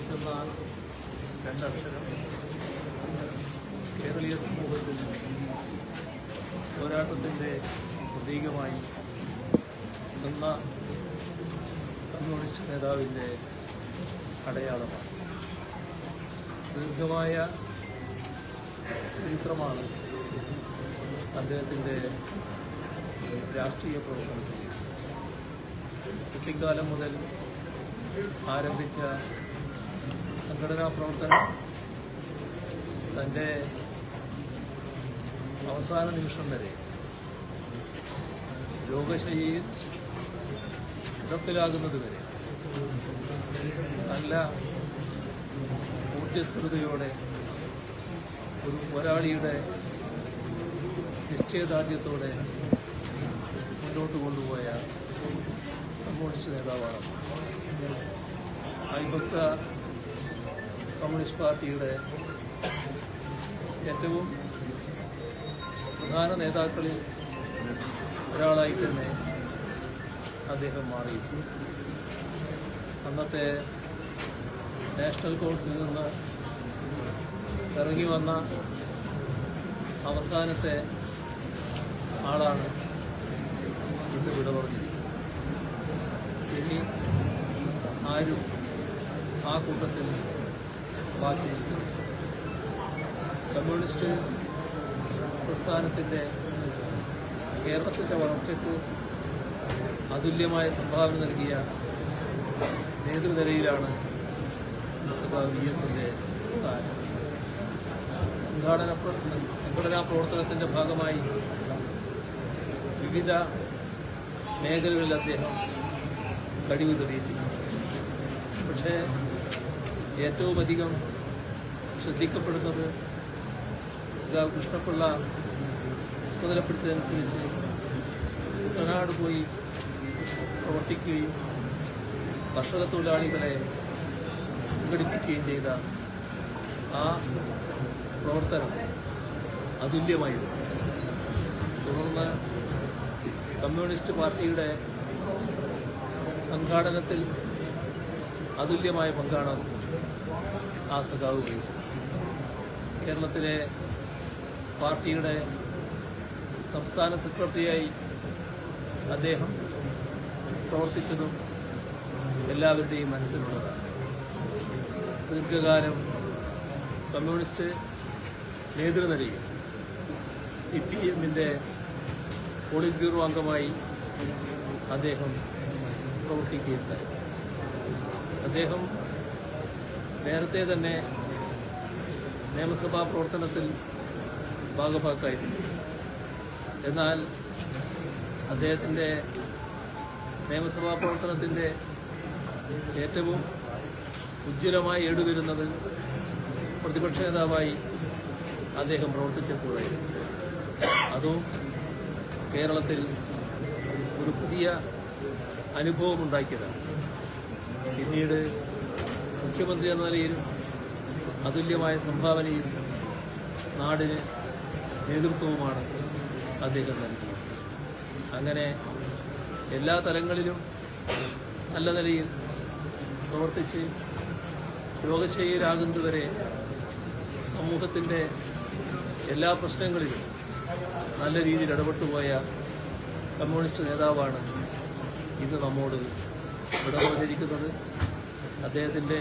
S എന്ന രണ്ടക്ഷരം കേരളീയ സമൂഹത്തിൽ പോരാട്ടത്തിന്റെ പ്രതീകമായി നിന്ന കമ്മ്യൂണിസ്റ്റ് നേതാവിന്റെ അടയാളമാണ്. ദീർഘമായ ചരിത്രമാണ് അദ്ദേഹത്തിന്റെ രാഷ്ട്രീയ പ്രവർത്തനത്തിൽ. കുട്ടിക്കാലം മുതൽ ആരംഭിച്ച സംഘടനാ പ്രവർത്തനം തന്റെ അവസാന നിമിഷം വരെ രോഗശൈലിയിൽ കിടപ്പിലാകുന്നത് വരെ നല്ല ഊർജസ്വതയോടെ ഒരു പോരാളിയുടെ നിശ്ചയദാർഢ്യത്തോടെ മുന്നോട്ട് കൊണ്ടുപോയ കമ്മ്യൂണിസ്റ്റ് നേതാവാണ്. അയൽപക്ത കമ്മ്യൂണിസ്റ്റ് പാർട്ടിയുടെ ഏറ്റവും പ്രധാന നേതാക്കളിൽ ഒരാളായി തന്നെ അദ്ദേഹം മാറി. അന്നത്തെ നാഷണൽ കോൺസിൽ നിന്ന് ഇറങ്ങി വന്ന അവസാനത്തെ ആളാണ് ഇന്ന് വിട പറഞ്ഞത്. ഇനി ആരും ആ കൂട്ടത്തിൽ നിൽക്കുന്നു കമ്മ്യൂണിസ്റ്റ് പ്രസ്ഥാനത്തിന്റെ കേരളത്തിന്റെ വളർച്ചയ്ക്ക് അതുല്യമായ സംഭാവന നൽകിയ നേതൃനിരയിലാണ് ലോക്സഭാ വി എസിന്റെ സ്ഥാനം സംഘാടന സംഘടനാ പ്രവർത്തനത്തിന്റെ ഭാഗമായി വിവിധ മേഖലകളിൽ അദ്ദേഹം കഴിവ് തെളിയിച്ചിട്ടുണ്ട്. പക്ഷേ ഏറ്റവും അധികം ശ്രദ്ധിക്കപ്പെടുന്നത് സഖാവ് കൃഷ്ണപിള്ള ചുമതലപ്പെടുത്തിയതനുസരിച്ച് കുട്ടനാട് പോയി പ്രവർത്തിക്കുകയും കർഷക തൊഴിലാളികളെ സംഘടിപ്പിക്കുകയും ചെയ്ത ആ പ്രവർത്തനം അതുല്യമായിരുന്നു. തുടർന്ന് കമ്മ്യൂണിസ്റ്റ് പാർട്ടിയുടെ സംഘാടനത്തിൽ അതുല്യമായ പങ്കാണ് ആ സഖാവ് കേരളത്തിലെ പാർട്ടിയുടെ സംസ്ഥാന സെക്രട്ടറിയായി അദ്ദേഹം പ്രവർത്തിച്ചതും എല്ലാവരുടെയും മനസ്സിലുള്ളതാണ്. ദീർഘകാലം കമ്മ്യൂണിസ്റ്റ് നേതൃനിരയിൽ സി പി എമ്മിന്റെ പോളിറ്റ് ബ്യൂറോ അംഗമായി അദ്ദേഹം പ്രവർത്തിക്കുകയുണ്ടായി. അദ്ദേഹം നേരത്തെ തന്നെ നിയമസഭാ പ്രവർത്തനത്തിൽ ഭാഗഭാക്കായിരുന്നു. എന്നാൽ അദ്ദേഹത്തിന്റെ നിയമസഭാ പ്രവർത്തനത്തിന്റെ ഏറ്റവും ഉജ്ജ്വലമായി ഏടുവരുന്നത് പ്രതിപക്ഷ നേതാവായി അദ്ദേഹം പ്രവർത്തിച്ചപ്പോഴായിരുന്നു. അതും കേരളത്തിൽ ഒരു പുതിയ അനുഭവമുണ്ടാക്കിയതാണ് പിന്നീട് മുഖ്യമന്ത്രി എന്ന നിലയിലും അതുല്യമായ സംഭാവനയും നാടിന് നേതൃത്വവുമാണ് അദ്ദേഹം നൽകുന്നത്. അങ്ങനെ എല്ലാ തലങ്ങളിലും നല്ല നിലയിൽ പ്രവർത്തിച്ച് രോഗശയ്യരാകുന്നതുവരെ സമൂഹത്തിന്റെ എല്ലാ പ്രശ്നങ്ങളിലും നല്ല രീതിയിൽ ഇടപെട്ടുപോയ കമ്മ്യൂണിസ്റ്റ് നേതാവാണ് ഇന്ന് നമ്മോട് ഇടപെടുന്നത് അദ്ദേഹത്തിന്റെ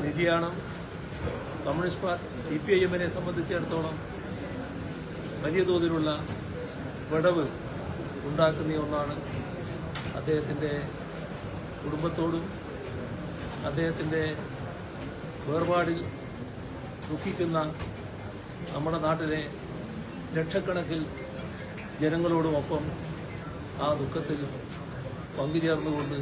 നിര്യാണം communist party C P I എമ്മിനെ സംബന്ധിച്ചിടത്തോളം വലിയ തോതിലുള്ള വിടവ് ഉണ്ടാക്കുന്ന ഒന്നാണ് അദ്ദേഹത്തിന്റെ കുടുംബത്തോടും അദ്ദേഹത്തിന്റെ വേർപാടിൽ ദുഃഖിക്കുന്ന നമ്മുടെ നാട്ടിലെ ലക്ഷക്കണക്കിൽ ജനങ്ങളോടുമൊപ്പം ആ ദുഃഖത്തിൽ പങ്കുചേർന്നുകൊണ്ട്